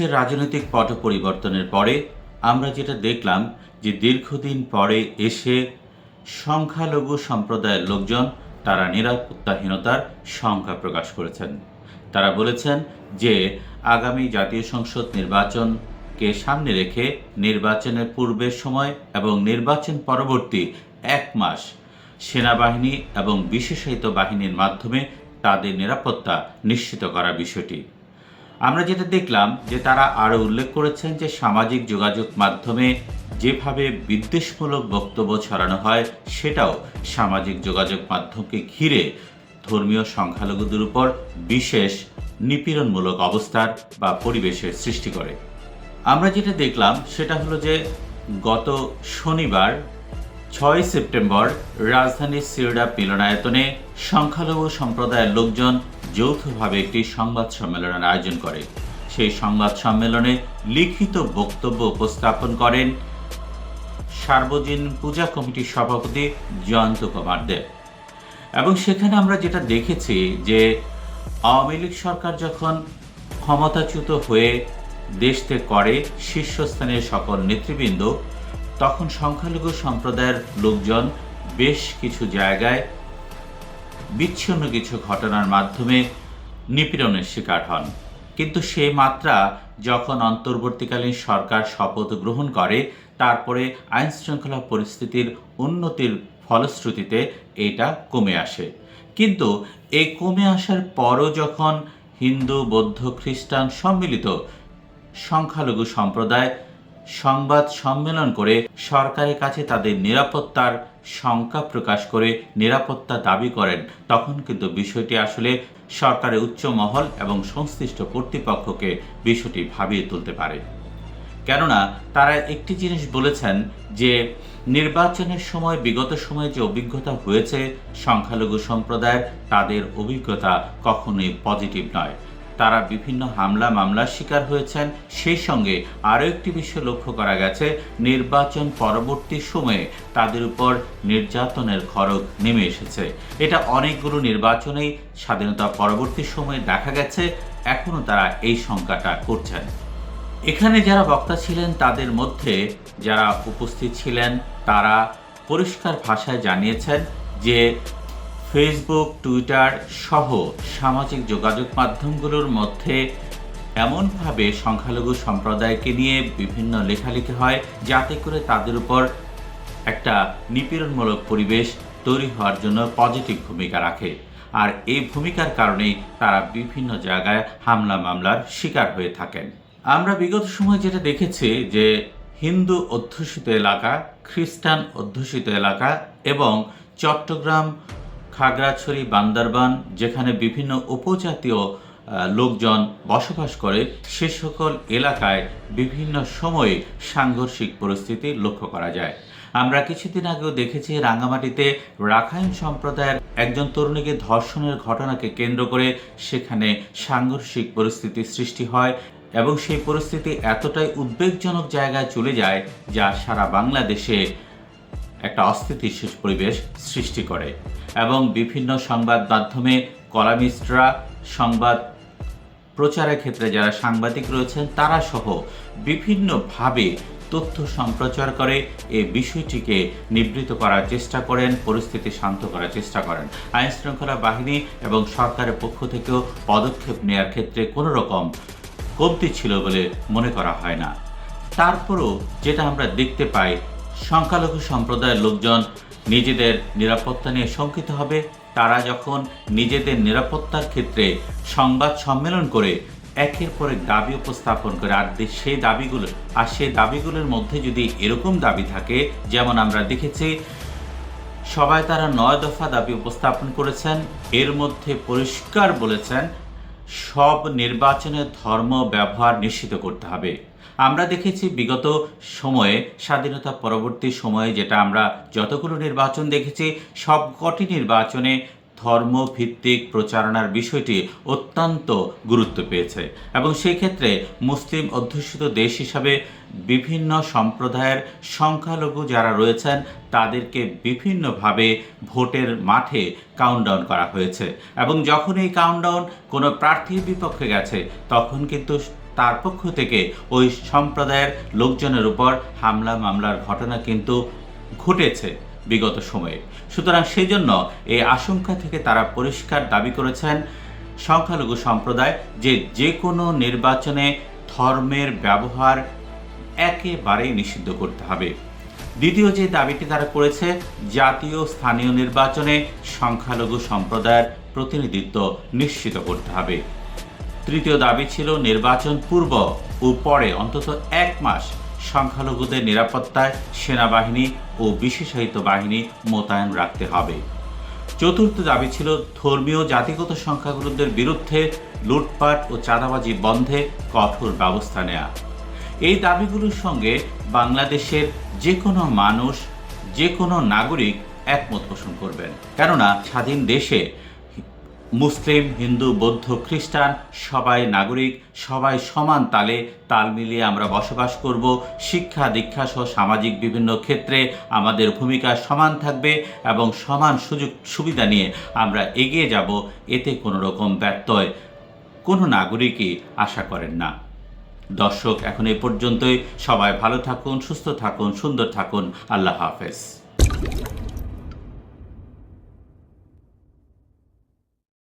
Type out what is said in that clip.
দেশের রাজনৈতিক পট পরিবর্তনের পরে আমরা যেটা দেখলাম যে দীর্ঘদিন পরে এসে সংখ্যালঘু সম্প্রদায়ের লোকজন তারা নিরাপত্তাহীনতার সংখ্যা প্রকাশ করেছেন। তারা বলেছেন যে আগামী জাতীয় সংসদ নির্বাচনকে সামনে রেখে নির্বাচনের পূর্বের সময় এবং নির্বাচন পরবর্তী এক মাস সেনাবাহিনী এবং বিশেষায়িত বাহিনীর মাধ্যমে তাদের নিরাপত্তা নিশ্চিত করা বিষয়টি। আমরা যেটা দেখলাম যে তারা আরও উল্লেখ করেছেন যে সামাজিক যোগাযোগ মাধ্যমে যেভাবে বিদ্বেষমূলক বক্তব্য ছড়ানো হয়, সেটাও সামাজিক যোগাযোগ মাধ্যমকে ঘিরে ধর্মীয় সংখ্যালঘুদের উপর বিশেষ নিপীড়নমূলক অবস্থার বা পরিবেশের সৃষ্টি করে। আমরা যেটা দেখলাম, সেটা হলো যে গত শনিবার ছয় সেপ্টেম্বর রাজধানীর সিরডা মিলনায়তনে সংখ্যালঘু সম্প্রদায়ের লোকজন যৌথভাবে একটি সংবাদ সম্মেলনের আয়োজন করে। সেই সংবাদ সম্মেলনে লিখিত বক্তব্য উপস্থাপন করেন সার্বজনীন পূজা কমিটির সভাপতি জয়ন্ত কুমার দেব। এবং সেখানে আমরা যেটা দেখেছি যে আওয়ামী লীগ সরকার যখন ক্ষমতাচ্যুত হয়ে দেশ করে, শীর্ষস্থানীয় সকল নেতৃবৃন্দ তখন সংখ্যালঘু সম্প্রদায়ের লোকজন বেশ কিছু জায়গায় বিচ্ছিন্ন কিছু ঘটনার মাধ্যমে নিপীড়নের শিকার হন। কিন্তু সে মাত্রা যখন অন্তর্বর্তীকালীন সরকার শপথ গ্রহণ করে, তারপরে আইন শৃঙ্খলা পরিস্থিতির উন্নতির ফলশ্রুতিতে এটা কমে আসে। কিন্তু এই কমে আসার পরও যখন হিন্দু, বৌদ্ধ, খ্রিস্টান সম্মিলিত সংখ্যালঘু সম্প্রদায় সংবাদ সম্মেলন করে সরকারের কাছে তাদের নিরাপত্তার শঙ্কা প্রকাশ করে নিরাপত্তা দাবি করেন। তখন কিন্তু বিষয়টি আসলে সরকারের উচ্চ মহল এবং সংশ্লিষ্ট কর্তৃপক্ষকে বিষয়টি ভাবিয়ে তুলতে পারে। কেননা, তারা একটি জিনিস বলেছেন যে, নির্বাচনের সময়, বিগত সময়ে যে অভিজ্ঞতা হয়েছে সংখ্যালঘু সম্প্রদায়ের, তাদের অভিজ্ঞতা কখনোই পজিটিভ নয়। তারা বিভিন্ন হামলা মামলার শিকার হয়েছেন। সেই সঙ্গে আরও একটি বিষয় লক্ষ্য করা গেছে, নির্বাচন পরবর্তী সময়ে তাদের উপর নির্যাতনের খড়গ নেমে এসেছে। এটা অনেকগুলো নির্বাচনেই স্বাধীনতা পরবর্তী সময়ে দেখা গেছে এখনও তারা এই সংখ্যাটা করছেন। এখানে যারা বক্তা ছিলেন, তাদের মধ্যে যারা উপস্থিত ছিলেন, তারা পরিষ্কার ভাষায় জানিয়েছেন যে ফেসবুক টুইটার সহ সামাজিক যোগাযোগ মাধ্যমগুলোর মধ্যে এমনভাবে সংখ্যালঘু সম্প্রদায়কে নিয়ে বিভিন্ন লেখালেখি হয়, যাতে করে তাদের উপর একটা নিপীড়নমূলক পরিবেশ তৈরি হওয়ার জন্য পজিটিভ ভূমিকা রাখে। আর এই ভূমিকার কারণেই তারা বিভিন্ন জায়গায় হামলা মামলার শিকার হয়ে থাকেন। আমরা বিগত সময় যেটা দেখেছি যে হিন্দু অধ্যুষিত এলাকা, খ্রিস্টান অধ্যুষিত এলাকা এবং চট্টগ্রাম খাগড়াছড়ি, বান্দরবান, যেখানে বিভিন্ন উপজাতীয় লোকজন বসবাস করে, সে সকল এলাকায় বিভিন্ন সময়ে সাংঘর্ষিক পরিস্থিতি লক্ষ্য করা যায়। আমরা কিছুদিন আগেও দেখেছি রাঙ্গামাটিতে রাখাইন সম্প্রদায়ের একজন তরুণীকে ধর্ষণের ঘটনাকে কেন্দ্র করে সেখানে সাংঘর্ষিক পরিস্থিতি সৃষ্টি হয় এবং সেই পরিস্থিতি এতটাই উদ্বেগজনক জায়গায় চলে যায় যা সারা বাংলাদেশে একটা অস্থিতিশীল পরিবেশ সৃষ্টি করে। এবং বিভিন্ন সংবাদ মাধ্যমে কলামিস্টরা সংবাদ প্রচারের ক্ষেত্রে যারা সাংবাদিক রয়েছেন, তারা সহ বিভিন্নভাবে তথ্য সম্প্রচার করে এই বিষয়টিকে নিবৃত করার চেষ্টা করেন, পরিস্থিতি শান্ত করার চেষ্টা করেন। আইন শৃঙ্খলা বাহিনী এবং সরকারের পক্ষ থেকেও পদক্ষেপ নেওয়ার ক্ষেত্রে কোনো রকম কমতি ছিল বলে মনে করা হয় না। তারপরও যেটা আমরা দেখতে পাই, সংখ্যালঘু সম্প্রদায়ের লোকজন নিজেদের নিরাপত্তা নিয়ে শঙ্কিত হবে। তারা যখন নিজেদের নিরাপত্তার ক্ষেত্রে সংবাদ সম্মেলন করে, একের পর এক দাবি উপস্থাপন করে, আর সেই দাবিগুলো, আর সেই দাবিগুলোর মধ্যে যদি এরকম দাবি থাকে, যেমন আমরা দেখেছি, সবাই তারা নয় দফা দাবি উপস্থাপন করেছেন, এর মধ্যে পরিষ্কার বলেছেন, সব নির্বাচনে ধর্ম ব্যবহার নিশ্চিত করতে হবে। আমরা দেখেছি বিগত সময়ে, স্বাধীনতা পরবর্তী সময়ে যেটা আমরা যতগুলো নির্বাচন দেখেছি সবকটি নির্বাচনে ধর্মভিত্তিক প্রচারণার বিষয়টি অত্যন্ত গুরুত্ব পেয়েছে। এবং সেই ক্ষেত্রে মুসলিম অধ্যুষিত দেশ হিসাবে বিভিন্ন সম্প্রদায়ের সংখ্যালঘু যারা রয়েছেন, তাদেরকে বিভিন্নভাবে ভোটের মাঠে কাউন্টডাউন করা হয়েছে। এবং যখন এই কাউন্টডাউন কোনো প্রার্থীর বিপক্ষে গেছে, তখন কিন্তু তার পক্ষ থেকে ওই সম্প্রদায়ের লোকজনের উপর হামলা, মামলার ঘটনা কিন্তু ঘটেছে বিগত সময়ে। সুতরাং সেই জন্য এই আশঙ্কা থেকে তারা পরিষ্কার দাবি করেছেন, সংখ্যালঘু সম্প্রদায়, যে যে কোনো নির্বাচনে ধর্মের ব্যবহার একেবারেই নিষিদ্ধ করতে হবে। দ্বিতীয় যে দাবিটি তারা করেছে, জাতীয় স্থানীয় নির্বাচনে সংখ্যালঘু সম্প্রদায়ের প্রতিনিধিত্ব নিশ্চিত করতে হবে। তৃতীয় দাবি ছিল নির্বাচন পূর্ব ও পরে অন্তত এক মাস সংখ্যালঘুদের নিরাপত্তায় সেনাবাহিনী ও বিশেষায়িত বাহিনী মোতায়েন রাখতে হবে। চতুর্থ দাবি ছিল ধর্মীয় জাতিগত সংখ্যাগুরুদের বিরুদ্ধে লুটপাট ও চাঁদাবাজি বন্ধে কঠোর ব্যবস্থা নেওয়া এই দাবিগুলোর সঙ্গে বাংলাদেশের যে কোনো মানুষ যে কোনো নাগরিক একমত পোষণ করবেন। কেননা স্বাধীন দেশে মুসলিম, হিন্দু, বৌদ্ধ, খ্রিস্টান, সবাই নাগরিক, সবাই সমান তালে, তাল মিলিয়ে আমরা বসবাস করব। শিক্ষা, দীক্ষা সহ সামাজিক বিভিন্ন ক্ষেত্রে আমাদের ভূমিকা সমান থাকবে এবং সমান সুযোগ, সুবিধা নিয়ে আমরা এগিয়ে যাব। এতে কোনো রকম ব্যত্যয় কোনো নাগরিকই আশা করেন না। দর্শক, এখন এ পর্যন্তই। সবাই ভালো থাকুন, সুস্থ থাকুন, সুন্দর থাকুন। আল্লাহ হাফেজ।